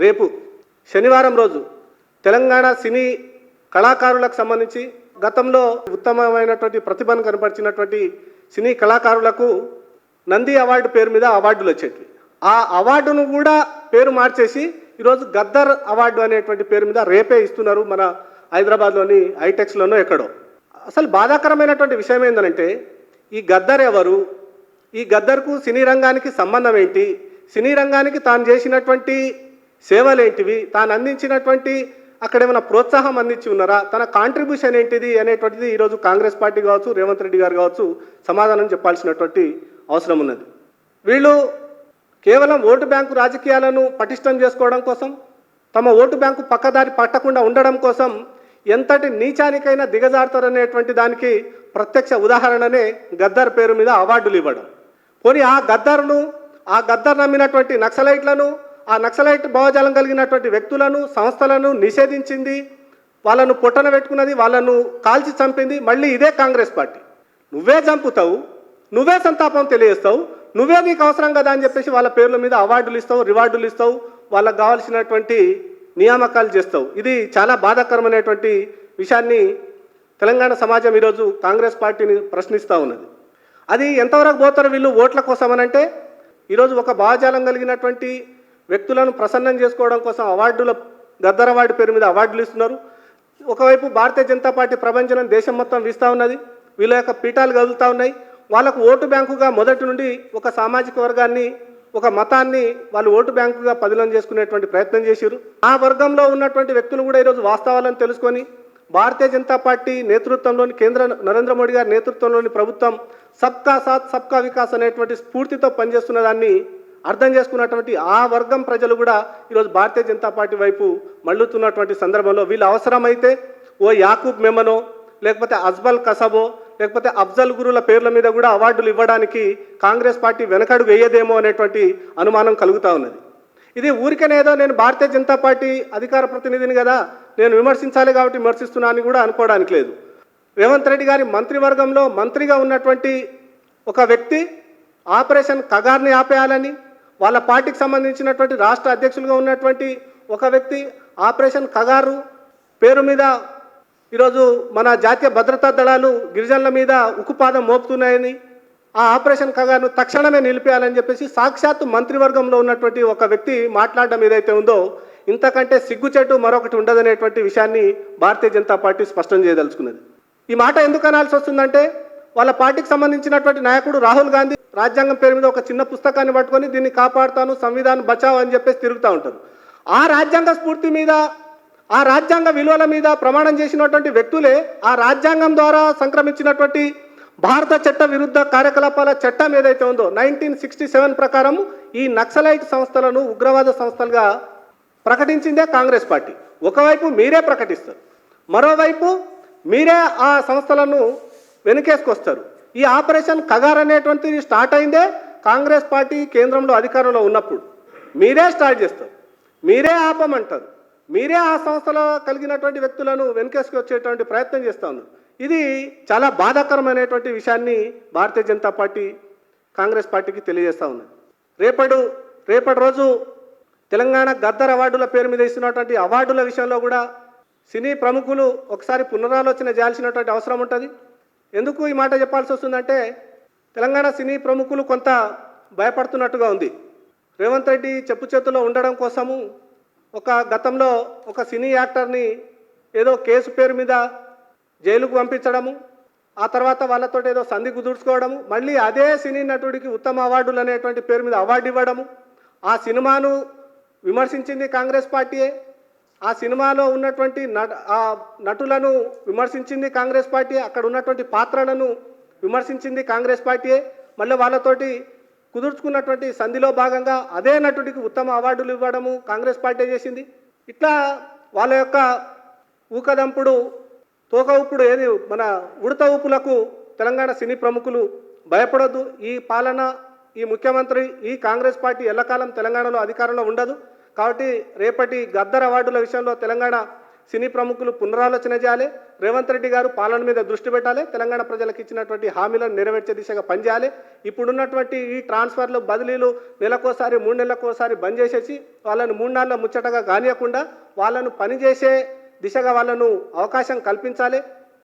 రేపు శనివారం రోజు తెలంగాణ సినీ కళాకారులకు సంబంధించి గతంలో ఉత్తమమైనటువంటి ప్రతిభను కనపరిచినటువంటి సినీ కళాకారులకు నంది అవార్డు పేరు మీద అవార్డులు వచ్చేటివి. ఆ అవార్డును కూడా పేరు మార్చేసి ఈరోజు గద్దర్ అవార్డు అనేటువంటి పేరు మీద రేపే ఇస్తున్నారు మన హైదరాబాద్లోని హైటెక్స్లోనో ఎక్కడో. అసలు బాధాకరమైనటువంటి విషయం ఏంటంటే ఈ గద్దర్ ఎవరు? ఈ గద్దర్కు సినీ రంగానికి సంబంధం ఏంటి? సినీ రంగానికి తాను చేసినటువంటి సేవలేంటివి? తాను అందించినటువంటి అక్కడ ఏమైనా ప్రోత్సాహం అందించి ఉన్నారా? తన కాంట్రిబ్యూషన్ ఏంటిది అనేటువంటిది ఈరోజు కాంగ్రెస్ పార్టీ కావచ్చు రేవంత్ రెడ్డి గారు కావచ్చు సమాధానం చెప్పాల్సినటువంటి అవసరం ఉన్నది. వీళ్ళు కేవలం ఓటు బ్యాంకు రాజకీయాలను పటిష్టం చేసుకోవడం కోసం తమ ఓటు బ్యాంకు పక్కదారి పట్టకుండా ఉండడం కోసం ఎంతటి నీచానికైనా దిగజారుతారనేటువంటి దానికి ప్రత్యక్ష ఉదాహరణనే గద్దర్ పేరు మీద అవార్డులు ఇవ్వడం. పోనీ ఆ గద్దర్ను ఆ గద్దర్ నమ్మినటువంటి నక్సలైట్లను ఆ నక్సలైట్ భావజాలం కలిగినటువంటి వ్యక్తులను సంస్థలను నిషేధించింది వాళ్ళను పొట్టన పెట్టుకున్నది వాళ్ళను కాల్చి చంపింది మళ్ళీ ఇదే కాంగ్రెస్ పార్టీ. నువ్వే చంపుతావు నువ్వే సంతాపం తెలియజేస్తావు నువ్వే నీకు అవసరం కదా అని చెప్పేసి వాళ్ళ పేర్ల మీద అవార్డులు ఇస్తావు రివార్డులు ఇస్తావు వాళ్ళకు కావాల్సినటువంటి నియామకాలు చేస్తావు. ఇది చాలా బాధాకరమైనటువంటి విషయాన్ని తెలంగాణ సమాజం ఈరోజు కాంగ్రెస్ పార్టీని ప్రశ్నిస్తూ ఉన్నది. అది ఎంతవరకు పోతారు వీళ్ళు ఓట్ల కోసమనంటే ఈరోజు ఒక భావజాలం కలిగినటువంటి వ్యక్తులను ప్రసన్నం చేసుకోవడం కోసం అవార్డుల గద్దర్ అవార్డు పేరు మీద అవార్డులు ఇస్తున్నారు. ఒకవైపు భారతీయ జనతా పార్టీ ప్రపంచం దేశం మొత్తం వీస్తూ ఉన్నది. వీళ్ళ యొక్క పీఠాలు కదులుతూ ఉన్నాయి. వాళ్ళకు ఓటు బ్యాంకుగా మొదటి నుండి ఒక సామాజిక వర్గాన్ని ఒక మతాన్ని వాళ్ళు ఓటు బ్యాంకుగా పదిలం చేసుకునేటువంటి ప్రయత్నం చేశారు ఆ వర్గంలో ఉన్నటువంటి వ్యక్తులు కూడా ఈరోజు వాస్తవాలను తెలుసుకొని భారతీయ జనతా పార్టీ నేతృత్వంలోని కేంద్ర నరేంద్ర మోడీ గారి నేతృత్వంలోని ప్రభుత్వం సబ్కా సాత్ సబ్కా వికాస్ అనేటువంటి స్ఫూర్తితో పనిచేస్తున్న దాన్ని అర్థం చేసుకున్నటువంటి ఆ వర్గం ప్రజలు కూడా ఈరోజు భారతీయ జనతా పార్టీ వైపు మళ్ళుతున్నటువంటి సందర్భంలో వీళ్ళు అవసరమైతే ఓ యాకూబ్ మెమనో లేకపోతే అజ్బల్ కసబో లేకపోతే అఫ్జల్ గురుల పేర్ల మీద కూడా అవార్డులు ఇవ్వడానికి కాంగ్రెస్ పార్టీ వెనకడు వేయదేమో అనేటువంటి అనుమానం కలుగుతూ ఉన్నది. ఇది ఊరికనేదో నేను భారతీయ జనతా పార్టీ అధికార ప్రతినిధిని కదా నేను విమర్శించాలి కాబట్టి విమర్శిస్తున్నా అని కూడా అనుకోవడానికి లేదు. రేవంత్ రెడ్డి గారి మంత్రివర్గంలో మంత్రిగా ఉన్నటువంటి ఒక వ్యక్తి ఆపరేషన్ కగార్ని ఆపేయాలని వాళ్ళ పార్టీకి సంబంధించినటువంటి రాష్ట్ర అధ్యక్షులుగా ఉన్నటువంటి ఒక వ్యక్తి ఆపరేషన్ కగారు పేరు మీద ఈరోజు మన జాతీయ భద్రతా దళాలు గిరిజనుల మీద ఉక్కుపాదం మోపుతున్నాయని ఆ ఆపరేషన్ కగాను తక్షణమే నిలిపేయాలని చెప్పేసి సాక్షాత్తు మంత్రివర్గంలో ఉన్నటువంటి ఒక వ్యక్తి మాట్లాడడం ఏదైతే ఉందో ఇంతకంటే సిగ్గుచెట్టు మరొకటి ఉండదనేటువంటి విషయాన్ని భారతీయ జనతా పార్టీ స్పష్టం చేయదలుచుకున్నది. ఈ మాట ఎందుకు అనాల్సి వస్తుందంటే వాళ్ళ పార్టీకి సంబంధించినటువంటి నాయకుడు రాహుల్ గాంధీ రాజ్యాంగం పేరు మీద ఒక చిన్న పుస్తకాన్ని పట్టుకొని దీన్ని కాపాడుతాను సంవిధానం బచావ్ అని చెప్పేసి తిరుగుతూ ఉంటారు. ఆ రాజ్యాంగ స్ఫూర్తి మీద ఆ రాజ్యాంగ విలువల మీద ప్రమాణం చేసినటువంటి వ్యక్తులే ఆ రాజ్యాంగం ద్వారా సంక్రమించినటువంటి భారత చట్ట విరుద్ధ కార్యకలాపాల చట్టం ఏదైతే ఉందో నైన్టీన్ సిక్స్టీ సెవెన్ ప్రకారం ఈ నక్సలైట్ సంస్థలను ఉగ్రవాద సంస్థలుగా ప్రకటించిందే కాంగ్రెస్ పార్టీ. ఒకవైపు మీరే ప్రకటిస్తారు మరోవైపు మీరే ఆ సంస్థలను వెనుకేసుకొస్తారు. ఈ ఆపరేషన్ కగార్ అనేటువంటిది స్టార్ట్ అయిందే కాంగ్రెస్ పార్టీ కేంద్రంలో అధికారంలో ఉన్నప్పుడు. మీరే స్టార్ట్ చేస్తారు. మీరే ఆపమంటారు మీరే ఆ సంస్థలో కలిగినటువంటి వ్యక్తులను వెనుకేసుకొచ్చేటువంటి ప్రయత్నం చేస్తాను ఇది చాలా బాధాకరమైనటువంటి విషయాన్ని భారతీయ జనతా పార్టీ కాంగ్రెస్ పార్టీకి తెలియజేస్తూ ఉన్నది. రేపడు రేపటి రోజు తెలంగాణ గద్దర్ అవార్డుల పేరు మీద ఇస్తున్నటువంటి అవార్డుల విషయంలో కూడా సినీ ప్రముఖులు ఒకసారి పునరాలోచన చేయాల్సినటువంటి అవసరం ఉంటుంది. ఎందుకు ఈ మాట చెప్పాల్సి వస్తుందంటే తెలంగాణ సినీ ప్రముఖులు కొంత భయపడుతున్నట్టుగా ఉంది. రేవంత్ రెడ్డి చెప్పు చేతుల్లో ఉండడం కోసము ఒక గతంలో ఒక సినీ యాక్టర్ని ఏదో కేసు పేరు మీద జైలుకు పంపించడము ఆ తర్వాత వాళ్ళతో ఏదో సంధి కుదుర్చుకోవడము మళ్ళీ అదే సినీ నటుడికి ఉత్తమ అవార్డులు అనేటువంటి పేరు మీద అవార్డు ఇవ్వడము ఆ సినిమాను విమర్శించింది కాంగ్రెస్ పార్టీయే. ఆ సినిమాలో ఉన్నటువంటి ఆ నటులను విమర్శించింది కాంగ్రెస్ పార్టీ అక్కడ ఉన్నటువంటి పాత్రలను విమర్శించింది కాంగ్రెస్ పార్టీయే మళ్ళీ వాళ్ళతోటి కుదుర్చుకున్నటువంటి సంధిలో భాగంగా అదే నటుడికి ఉత్తమ అవార్డులు ఇవ్వడము కాంగ్రెస్ పార్టీ చేసింది. ఇట్లా వాళ్ళ యొక్క ఊకదంపుడు తోక ఉప్పుడు ఏది మన ఉడత ఊపులకు తెలంగాణ సినీ ప్రముఖులు భయపడొద్దు. ఈ పాలన ఈ ముఖ్యమంత్రి ఈ కాంగ్రెస్ పార్టీ ఎల్లకాలం తెలంగాణలో అధికారంలో ఉండదు. కాబట్టి రేపటి గద్దర్ అవార్డుల విషయంలో తెలంగాణ సినీ ప్రముఖులు పునరాలోచన చేయాలి. రేవంత్ రెడ్డి గారు పాలన మీద దృష్టి పెట్టాలి. తెలంగాణ ప్రజలకు ఇచ్చినటువంటి హామీలను నెరవేర్చే దిశగా పనిచేయాలి. ఇప్పుడున్నటువంటి ఈ ట్రాన్స్ఫర్లు బదిలీలు నెలకోసారి మూడు నెలలకోసారి బంద్ చేసేసి వాళ్ళను మూడు నెలల ముచ్చటగా కానియకుండా వాళ్ళను పనిచేసే దిశగా వాళ్ళను అవకాశం కల్పించాలి.